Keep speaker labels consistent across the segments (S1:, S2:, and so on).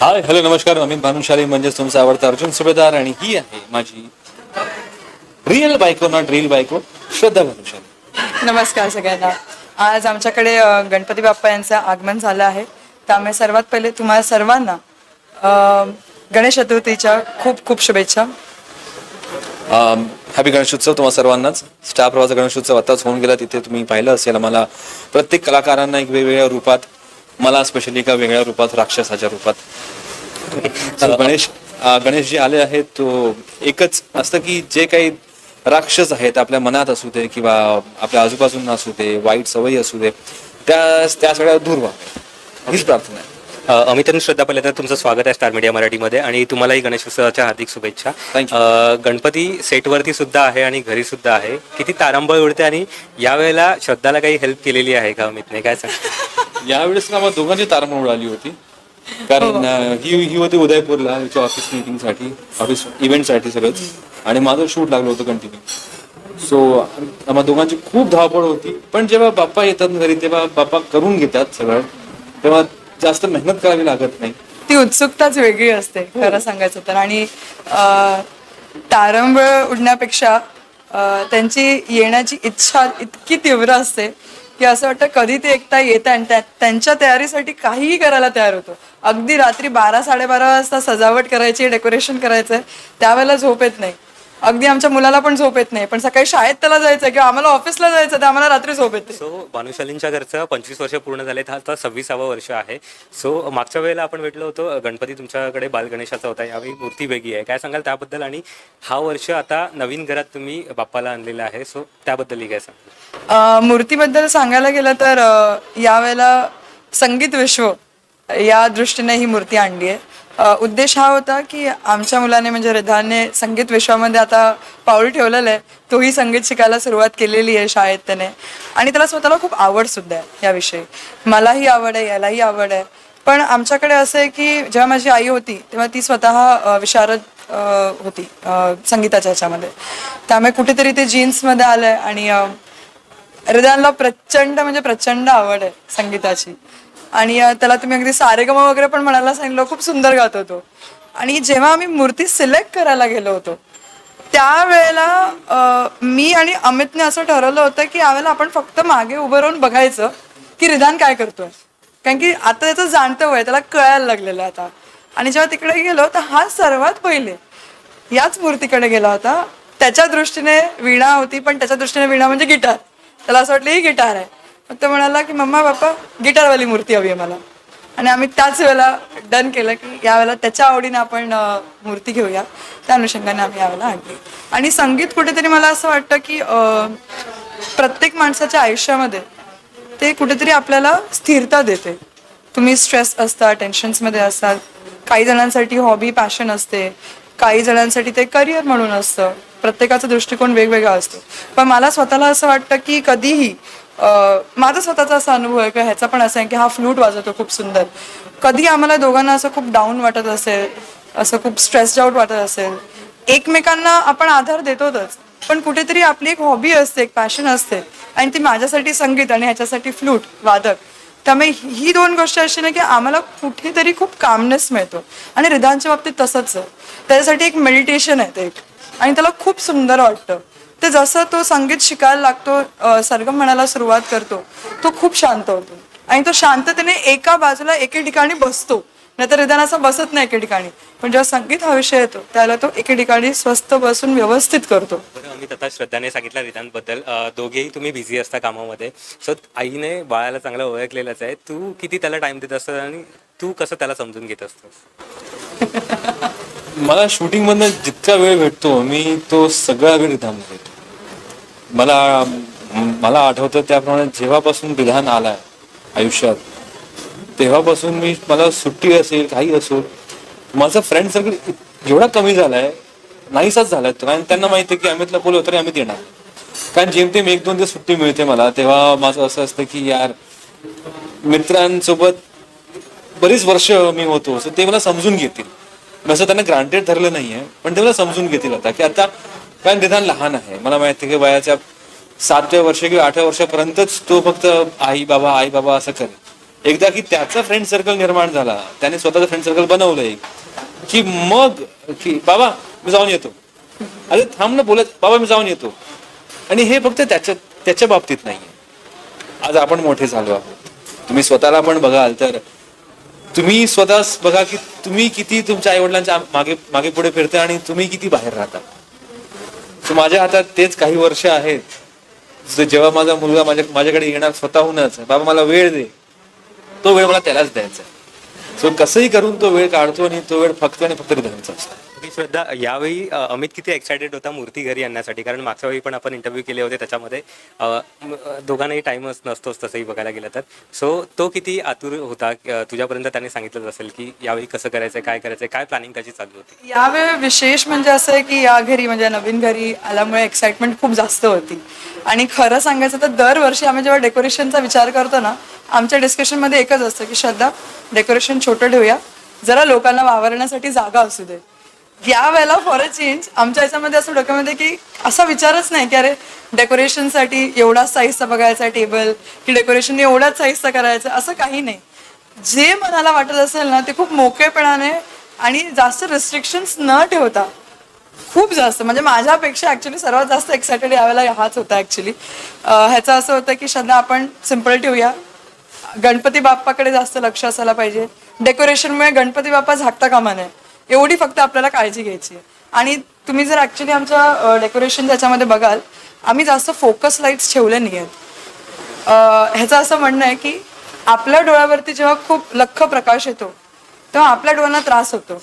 S1: Hi hello नमस्कार. अमित भानुशाली म्हणजेच तुमचा आवडता अर्जुन सुभेदार आणि ही आहे माझी रिअल बायको नॉट रिअल बायको श्रद्धा भानुशाली.
S2: नमस्कार सगळ्यांना. आज आमच्याकडे गणपती बाप्पा यांचं आगमन झालं आहे. त्यामुळे सर्वात पहिले तुम्हाला सर्वांना गणेश चतुर्थीच्या खूप खूप शुभेच्छा.
S1: हॅपी गणेशोत्सव तुम्हाला सर्वांनाच. स्टार प्रवाचा गणेशोत्सव आताच होऊन गेला. तिथे तुम्ही पाहिलं असेल मला प्रत्येक कलाकारांना एक वेगवेगळ्या रूपात मला स्पेशली एका वेगळ्या रूपात राक्षसाच्या रूपात. गणेश गणेश जे आले आहेत तो एकच असतं की जे काही राक्षस आहेत आपल्या मनात असू दे किंवा आपल्या आजूबाजूंना असू दे वाईट सवयी असू दे त्या त्या सगळ्या दूर व्हाव्या हीच प्रार्थना आहे.
S3: अ, अमित आणि श्रद्धा पहिल्यांदा तुमचं स्वागत आहे स्टार मीडिया मराठीमध्ये आणि तुम्हालाही गणेशोत्सवाच्या हार्दिक शुभेच्छा. अ, गणपती सेटवरती सुद्धा आहे आणि घरी सुद्धा आहे. किती तारांबळ उडते आणि यावेळेला श्रद्धाला काही हेल्प केलेली आहे का अमितने? काय सांग?
S1: यावेळेस ना आम्हाला दोघांची तारमळ उडाली होती. कारण अं, ही ही होती उदयपूरला हिच्या ऑफिस मीटिंगसाठी ऑफिस इव्हेंटसाठी सगळंच. आणि माझं शूट लागलं होतं कंटिन्यू सो आम्हा दोघांची खूप धावपळ होती. पण जेव्हा बाप्पा येतात घरी तेव्हा बाप्पा करून घेतात सगळं. तेव्हा जास्त मेहनत करावी लागत नाही.
S2: ती उत्सुकताच वेगळी असते खरं सांगायचं तर. आणि अ, तारंबळ उडण्यापेक्षा अ, त्यांची येण्याची इच्छा इतकी तीव्र असते की असं वाटतं कधी ते एकटा येत आणि त्या- त्यांच्या तयारीसाठी काहीही करायला तयार होतो. अगदी रात्री बारा साडेबारा वाजता सजावट करायची डेकोरेशन करायचंय त्यावेळेला झोप येत नाही. अगदी आमच्या मुलाला पण झोप येत नाही पण सकाळी शाळेत त्याला जायचं किंवा आम्हाला ऑफिसला जायचं तर आम्हाला रात्री झोप येते.
S3: सो भानुशालींच्या घरचं पंचवीस वर्ष पूर्ण झालेत हा आता सव्वीसावं वर्ष आहे. सो मागच्या वेळेला आपण भेटलो होतो गणपती तुमच्याकडे बालगणेशाचा होता यावेळी मूर्ती वेगळी आहे. काय सांगाल त्याबद्दल? आणि हा वर्ष आता नवीन घरात तुम्ही बाप्पाला आणलेला आहे सो त्याबद्दलही काय सांगाल?
S2: अ, मूर्तीबद्दल सांगायला गेलं तर यावेळेला संगीत विश्व या दृष्टीने ही मूर्ती आणली आहे. उद्देश हा होता की आमच्या मुलाने म्हणजे रिधानने संगीत विश्वामध्ये आता पाऊल ठेवलेलं आहे. तोही संगीत शिकायला सुरुवात केलेली आहे शाळेत त्याने आणि त्याला स्वतःला खूप आवड सुद्धा आहे याविषयी. मलाही आवड आहे यालाही आवड आहे. पण आमच्याकडे असं आहे की जेव्हा माझी आई होती तेव्हा ती स्वतः विशारद होती संगीताच्या ह्याच्यामध्ये. त्यामुळे कुठेतरी ते जीन्समध्ये आलंय आणि हृदयाला प्रचंड म्हणजे प्रचंड आवड आहे संगीताची. आणि त्याला तुम्ही अगदी सारेगम वगैरे पण म्हणायला सांगितलं. खूप सुंदर गात होतो. आणि जेव्हा आम्ही मूर्ती सिलेक्ट करायला गेलो होतो त्यावेळेला मी आणि अमितने असं ठरवलं होतं की यावेळेला आपण फक्त मागे उभं राहून बघायचं की रिधान काय करतोय. कारण की आता त्याचं जाणतं वय त्याला कळायला लागलेलं आता. आणि जेव्हा तिकडे गेलो तर हा सर्वात पहिले याच मूर्तीकडे गेला होता. त्याच्या दृष्टीने वीणा होती पण त्याच्या दृष्टीने वीणा म्हणजे गिटार. त्याला असं वाटलं ही गिटार आहे. मग तो म्हणाला की मम्मा बाप्पा गिटारवाली मूर्ती हवी आहे मला. आणि आम्ही त्याच वेळेला डन केलं की यावेळेला त्याच्या आवडीने आपण मूर्ती घेऊया. त्या अनुषंगाने आम्ही यावेळेला आणली. आणि संगीत कुठेतरी मला असं वाटतं की प्रत्येक माणसाच्या आयुष्यामध्ये ते कुठेतरी आपल्याला स्थिरता देते. तुम्ही स्ट्रेस असता टेन्शन्समध्ये असाल काही जणांसाठी हॉबी पॅशन असते काही जणांसाठी ते करिअर म्हणून असतं. प्रत्येकाचा दृष्टिकोन वेगवेगळा असतो. पण मला स्वतःला असं वाटतं की कधीही माझा स्वतःचा असा अनुभव आहे किंवा ह्याचा पण असा आहे की हा फ्लूट वाजवतो खूप सुंदर. कधी आम्हाला दोघांना असं खूप डाऊन वाटत असेल असं खूप स्ट्रेस्ड आउट वाटत असेल एकमेकांना आपण आधार देतोच पण कुठेतरी आपली एक हॉबी असते एक पॅशन असते आणि ती माझ्यासाठी संगीत आणि ह्याच्यासाठी फ्लूट वादक. त्यामुळे ही दोन गोष्ट अशी ना की आम्हाला कुठेतरी खूप कामनेस मिळतो. आणि रिधानच्या बाबतीत तसंच आहे. त्याच्यासाठी एक मेडिटेशन आहे ते एक. आणि त्याला खूप सुंदर वाटतं. ते जसं तो संगीत शिकायला लागतो सरगम म्हणायला सुरुवात करतो तो खूप शांत होतो. आणि तो शांततेने एका बाजूला एके ठिकाणी बसतो. नाहीतर रिधान असा बसत नाही एके ठिकाणी. पण जेव्हा संगीत हा विषय येतो त्याला तो एके ठिकाणी स्वस्त बसून व्यवस्थित करतो.
S3: अमित आता श्रद्धाने सांगितलं रिदांबद्दल अ, दोघेही तुम्ही बिझी असता कामामध्ये. सो आईने बाळाला चांगलं ओळखलेलंच आहे. तू किती त्याला टाइम देत असतो आणि तू कसं त्याला समजून घेत असतोस?
S1: मला शूटिंग मधनं जितका वेळ भेटतो मी तो सगळा वेळ रिधानला देतो. मला मला आठवतं त्याप्रमाणे जेव्हापासून विधान आलाय आयुष्यात तेव्हापासून मी मला सुट्टी असेल काही असो माझा फ्रेंड सर्कल एवढा कमी झालाय नाहीसाच झालाय कारण त्यांना माहिती आहे की अमितला बोलवतो तरी अमित येणार कारण जेमतेम एक दोन दिवस सुट्टी मिळते मला तेव्हा माझं असं असतं की यार मित्रांसोबत बरीच वर्ष मी होतो असं ते मला समजून घेतील. असं त्यांना ग्रांटेड नाही नाहीये पण ते मला समजून घेतील आता. की आता कारण निदान लहान आहे. मला माहिती आहे की वयाच्या सातव्या वर्ष किंवा आठव्या वर्षापर्यंतच तो फक्त आई बाबा आई बाबा असं करेल. एकदा की त्याचा फ्रेंड सर्कल निर्माण झाला त्याने स्वतःचा फ्रेंड सर्कल बनवलंय की मग की बाबा मी जाऊन येतो. अरे थांब ना बोलत बाबा मी जाऊन येतो. आणि हे फक्त त्याच्या त्याच्या बाबतीत नाहीये. आज आपण मोठे झालो आहोत. तुम्ही स्वतःला पण बघाल तर तुम्ही स्वतः बघा की तुम्ही किती तुमच्या आई वडिलांच्या मागे मागे पुढे फिरता आणि तुम्ही किती बाहेर राहता. सो माझ्या हातात तेच काही वर्ष आहेत. जेव्हा माझा मुलगा माझ्या माझ्याकडे येणार स्वतःहूनच बाबा मला वेळ दे. तो वेळ मला त्यालाच द्यायचा सो कसंही करून तो वेळ काढतो आणि तो वेळ फक्त आणि फक्त रिधानचा असतो.
S3: ती श्रद्धा यावेळी अ, अमित किती एक्सायटेड होता मूर्ती घरी आणण्यासाठी. कारण मागच्या वेळी पण आपण इंटरव्ह्यू केले होते त्याच्यामध्ये. अ, म- अ, दोघांनाही टाइमच नसतोच तसंही बघायला गेलं तर. सो तो किती आतुर होता अ, तुझ्यापर्यंत त्याने सांगितलं असेल की यावेळी कसं करायचंय काय करायचंय काय प्लॅनिंग त्याची चालू होती?
S2: यावेळी विशेष म्हणजे असं आहे की या घरी म्हणजे नवीन घरी आल्यामुळे एक्साइटमेंट खूप जास्त होती. आणि खरं सांगायचं तर दरवर्षी आम्ही जेव्हा डेकोरेशनचा विचार करतो ना आमच्या डिस्कशनमध्ये एकच असतं की श्रद्धा डेकोरेशन छोटं ठेवूया. जरा लोकांना वावरण्यासाठी जागा असू दे. या वेळेला फॉर अ चेंज आमच्या याच्यामध्ये असं डोक्यामध्ये की असा विचारच नाही की अरे डेकोरेशनसाठी एवढा साईजचा बघायचा टेबल की डेकोरेशन एवढाच साईजचा करायचं असं काही नाही. जे मनाला वाटत असेल ना ते खूप मोकळेपणाने आणि जास्त रिस्ट्रिक्शन्स न ठेवता खूप जास्त म्हणजे माझ्यापेक्षा ऍक्च्युली सर्वात जास्त एक्सायटेड यावेळेला हाच होता ऍक्च्युली ह्याचं असं होतं की सध्या आपण सिंपल ठेवूया. गणपती बाप्पाकडे जास्त लक्ष असायला पाहिजे. डेकोरेशनमुळे गणपती बाप्पा झाकता कामा नये. एवढी फक्त आपल्याला काळजी घ्यायची आहे. आणि तुम्ही जर ॲक्च्युली आमच्या डेकोरेशन त्याच्यामध्ये बघाल आम्ही जास्त फोकस लाईट्स ठेवले नाही आहेत. ह्याचं असं म्हणणं आहे की आपल्या डोळ्यावरती जेव्हा खूप लख प्रकाश येतो तेव्हा आपल्या डोळ्यांना त्रास होतो.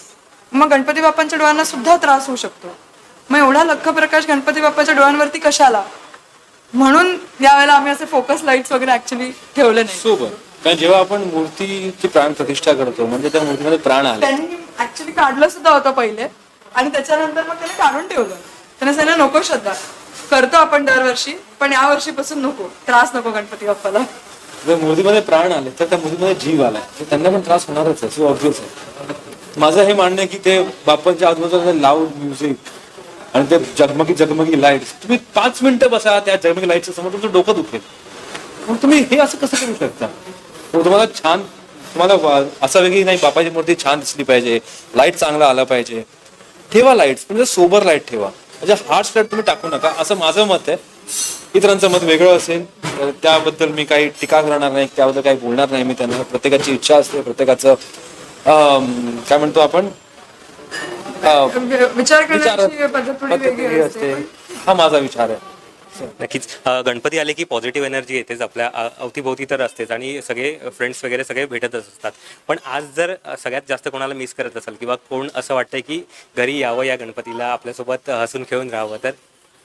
S2: मग गणपती बाप्पांच्या डोळ्यांना सुद्धा त्रास होऊ शकतो. मग एवढा लख प्रकाश गणपती बाप्पाच्या डोळ्यांवरती कशाला? म्हणून यावेळेला आम्ही असे फोकस लाईट्स वगैरे ऍक्च्युली ठेवले नाही.
S1: सोबत. कारण जेव्हा आपण मूर्तीची प्राण प्रतिष्ठा करतो म्हणजे त्या मूर्तीमध्ये प्राण आले.
S2: त्यांनी ऍक्च्युली काढलं सुद्धा होतं पहिले. आणि त्याच्यानंतर मग त्याने काढून ठेवलं. त्याने सांगितलं नको श्रद्धा. करतो आपण दरवर्षी पण या वर्षीपासून नको. त्रास नको गणपती बाप्पाला.
S1: जर मूर्तीमध्ये प्राण आले तर त्या मूर्तीमध्ये जीव आलाय. तर त्यांना पण त्रास होणारच आहे. सो ऑब्विस आहे. माझं हे मानणं आहे की ते बाप्पांच्या आजूबाजूला लाऊड म्युझिक आणि ते जगमगी जगमगी लाईट्स तुम्ही पाच मिनिटं बसा त्या जगमगी लाईटच्या समोर तुमचं डोकं दुखेल. मग तुम्ही हे असं कसं करू शकता? मग तुम्हाला छान तुम्हाला असं वेगळी नाही बापाची मूर्ती छान दिसली पाहिजे लाइट चांगला आला पाहिजे. ठेवा लाईट्स म्हणजे सोबर लाइट ठेवा. म्हणजे हार्ड लाइट तुम्ही टाकू नका. असं माझं मत आहे. इतरांचं मत वेगळं असेल तर त्याबद्दल मी काही टीका करणार नाही त्याबद्दल काही बोलणार नाही मी त्यांना. प्रत्येकाची इच्छा असते प्रत्येकाचं काय म्हणतो आपण?
S2: विचार असते.
S1: हा माझा विचार आहे.
S3: नक्कीच. गणपती आले की पॉझिटिव्ह एनर्जी येतेच आपल्या. अवतीभोवती तर असतेच आणि सगळे फ्रेंड्स वगैरे सगळे भेटतच असतात. पण आज जर सगळ्यात जास्त कोणाला मिस करत असाल किंवा कोण असं वाटतंय की घरी यावं या गणपतीला आपल्यासोबत हसून खेळून राहावं तर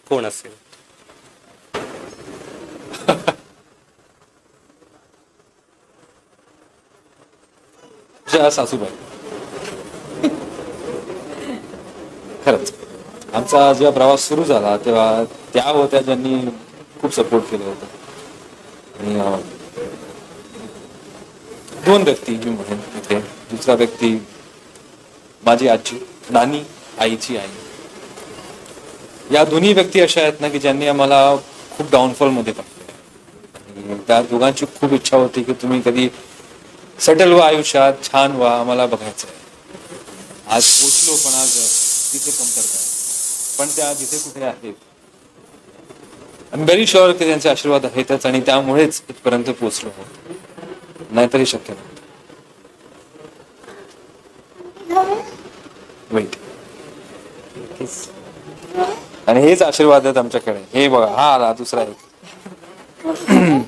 S3: कोण असेल?
S1: सासूबाई. खरंच. आमचा जेव्हा प्रवास सुरू झाला तेव्हा त्या होत्या ज्यांनी खूप सपोर्ट केलं होतं. आणि दोन व्यक्ती मी म्हणेन तिथे दुसरा व्यक्ती माझी आजी नानी आईची आई. या दोन्ही व्यक्ती अशा आहेत ना की ज्यांनी आम्हाला खूप डाऊनफॉलमध्ये पाहिजे त्या दोघांची खूप इच्छा होती की तुम्ही कधी सेटल व्हा आयुष्यात छान व्हा आम्हाला बघायचं आहे आज पोचलो पण आज तिथे कमतरता आहे. पण त्या जिथे कुठे आहेत. आय व्हेरी शुअर की त्यांचे आशीर्वाद आहेतच आणि त्यामुळेच इथपर्यंत पोहोचलो आहोत. नाहीतरी शक्य नाही. वेट आणि हेच आशीर्वाद आहेत आमच्याकडे. हे बघा हा आला दुसरा एक.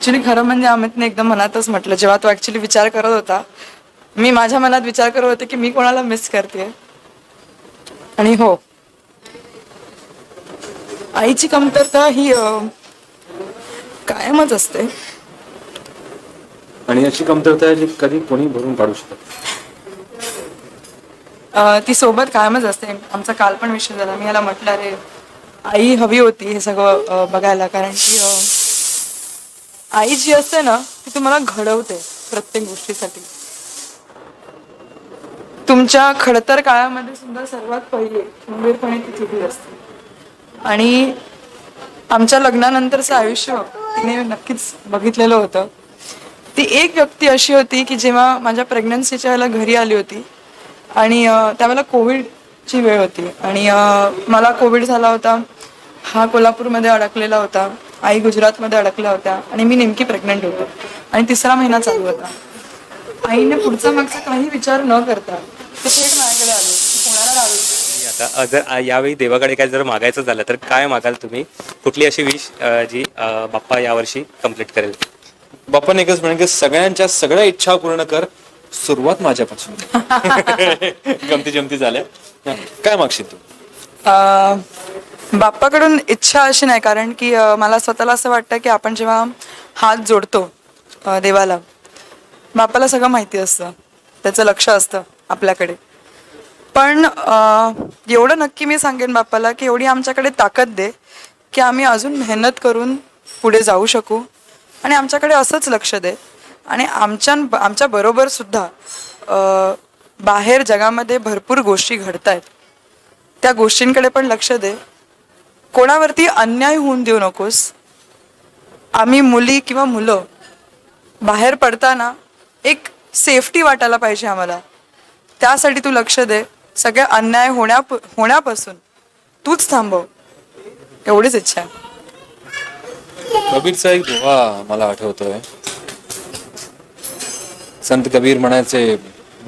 S2: ऍक्च्युली खरं म्हणजे अमितने एकदम मनातच म्हटलं. जेव्हा तो ऍक्च्युली विचार करत होता मी माझ्या मनात विचार करत होते की मी कोणाला मिस करते आणि हो. आईची कमतरता ही कायमच असते.
S1: आणि अशी कमतरता जी कधी कोणी भरून काढू शकत
S2: ती सोबत कायमच असते. आमचा काल पण विषय झाला. मी याला म्हटलं रे आई हवी होती हे सगळं बघायला कारण की आई जी असते ना ती तुम्हाला घडवते प्रत्येक गोष्टीसाठी. तुमच्या खडतर काळामध्ये सुद्धा सर्वात पहिले खंबीरपणे ती उभी असते. आणि आमच्या लग्नानंतरचं आयुष्य तिने नक्कीच बघितलेलं होतं. ती एक व्यक्ती अशी होती की जेव्हा माझ्या प्रेग्नन्सीच्या वेळेला घरी आली होती आणि त्यावेळेला कोविडची वेळ होती. आणि मला कोविड झाला होता. हा कोल्हापूरमध्ये अडकलेला होता. आई गुजरातमध्ये अडकल्या होत्या आणि मी नेमकी प्रेग्नंट होते. आणि तिसरा महिना चालू होता. आईने पुढचा मागचा काही विचार न करता ते थेट माझ्याकडे आले. की कोणाला राहावे
S3: आणि आता अ, जर आ- यावेळी देवाकडे काय जर मागायचं झालं तर काय मागाल तुम्ही? कुठली अशी विश जी अ, बाप्पा यावर्षी कंप्लीट करेल?
S1: बाप्पाने एकच म्हणे की सगळ्यांच्या सगळ्या इच्छा पूर्ण कर सुरुवात माझ्यापासून. गमती जमती झाल्या. काय मागशील तू?
S2: अं, बाप्पाकडून इच्छा अशी नाही कारण की मला स्वतःला असं वाटतं की आपण जेव्हा हात जोडतो देवाला बाप्पाला सगळं माहिती असतं. त्याचं लक्ष असतं आपल्याकडे. पण एवढं नक्की मी सांगेन बाप्पाला की एवढी आमच्याकडे ताकद दे की आम्ही अजून मेहनत करून पुढे जाऊ शकू. आणि आमच्याकडे असंच लक्ष दे. आणि आमच्या आमच्या बरोबर सुद्धा बाहेर जगामध्ये भरपूर गोष्टी घडत आहेत त्या गोष्टींकडे पण लक्ष दे. कोणावरती अन्याय होऊन देऊ नकोस. आम्ही मुली किंवा मुलं बाहेर पडताना एक सेफ्टी वाटायला पाहिजे आम्हाला. त्यासाठी तू लक्ष दे. सगळ्या अन्याय होण्या होण्यापासून तूच थांबव. एवढीच इच्छा. आहे
S1: कबीरचा एक दुवा मला आठवतोय. संत कबीर म्हणायचे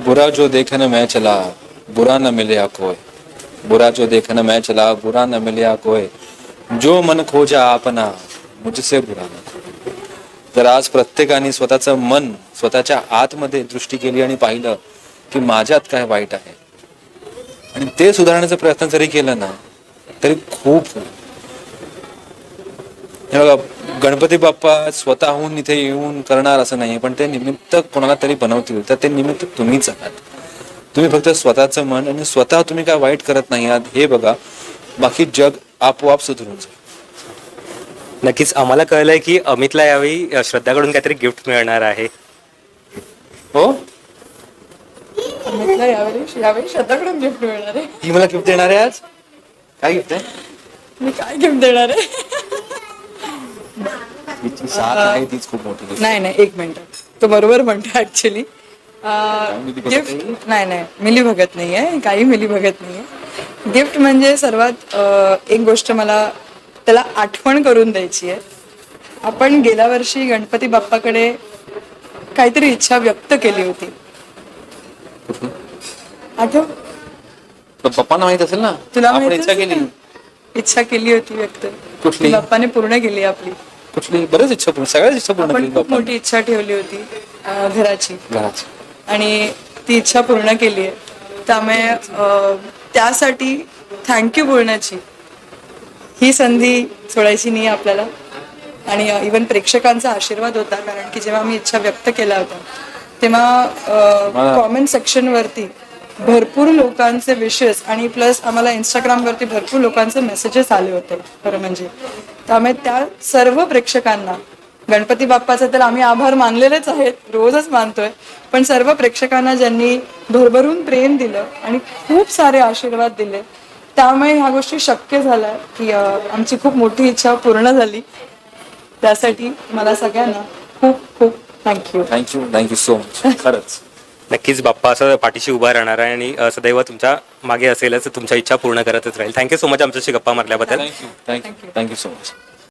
S1: बुरा जो देखन मैं चला बुरा न मिले कोय बुरा जो देखन मैं चला बुरा न मिलिया कोय जो मन खोजा आपना मुझसे बुरा न तर जर आज प्रत्येकाने स्वतःचं मन स्वतःच्या आतमध्ये दृष्टी केली आणि पाहिलं की माझ्यात काय वाईट आहे आणि ते सुधारण्याचा प्रयत्न जरी केला ना तरी खूप बघा गणपती बाप्पा स्वतःहून इथे येऊन करणार असं नाही पण ते निमित्त कोणाला तरी बनवतील तर ते निमित्त तुम्हीच आहात. तुम्ही फक्त स्वतःचं मन आणि स्वतः तुम्ही काय वाईट करत नाही आहात हे बघा. बाकी जग आपोआप सुधरून जाईल.
S3: नक्कीच आम्हाला कळलंय की अमितला यावेळी अ, श्रद्धाकडून काहीतरी गिफ्ट मिळणार आहे.
S1: हो?
S2: अमितला यावेळी यावेळी श्रद्धाकडून गिफ्ट मिळणार आहे.
S1: ही मला गिफ्ट देणार आहे आज? काय गिफ्ट आहे?
S2: मी काय गिफ्ट देणार आहे?
S1: हिची साथ आहे तीच खूप मोठी.
S2: नाही नाही एक मिनिट. तो बरोबर म्हणतो ऍक्च्युली गिफ्ट नाही नाही मिली भगत नाही आहे काही मिली भगत नाही आहे गिफ्ट म्हणजे सर्वात एक गोष्ट मला त्याला आठवण करून द्यायची आहे. आपण गेल्या वर्षी गणपती बाप्पाकडे काहीतरी इच्छा व्यक्त केली होती. आठव.
S1: पण पप्पांना माहीत असेल ना?
S2: तुला माहिती
S1: इच्छा केली?
S2: इच्छा केली होती व्यक्त.
S1: कुठली?
S2: बाप्पाने पूर्ण केली आपली.
S1: कुठली? बरेच इच्छा पूर्ण सगळ्याच इच्छा पूर्ण केली
S2: मोठी इच्छा ठेवली होती घराची.
S1: घराची.
S2: आणि ती इच्छा पूर्ण केली आहे. त्यामुळे त्यासाठी थँक्यू बोलण्याची. ही संधी सोडायची नाही आपल्याला. आणि इवन प्रेक्षकांचा आशीर्वाद होता कारण की जेव्हा मी इच्छा व्यक्त केल्या होत्या तेव्हा कॉमेंट सेक्शनवरती भरपूर लोकांचे विशेष आणि प्लस आम्हाला इंस्टाग्रामवरती भरपूर लोकांचे मेसेजेस आले होते खरं म्हणजे. त्यामुळे त्या सर्व प्रेक्षकांना गणपती बाप्पाचे तर आम्ही आभार मानलेलेच आहेत रोजच मानतोय. पण सर्व प्रेक्षकांना ज्यांनी भरभरून प्रेम दिलं आणि खूप सारे आशीर्वाद दिले त्यामुळे ह्या गोष्टी शक्य झाल्या की आमची खूप मोठी इच्छा पूर्ण झाली. त्यासाठी मला सगळ्यांना खूप खूप thank you
S1: thank you thank you so much खरंच.
S3: नक्कीच बाप्पा असं पाठीशी उभा राहणार आहे आणि अ, सदैव तुमच्या मागे असेलच तुमच्या इच्छा पूर्ण करतच राहील. थँक्यू सो मच आमच्याशी गप्पा मारल्याबद्दल.
S1: Thank you thank you thank you so much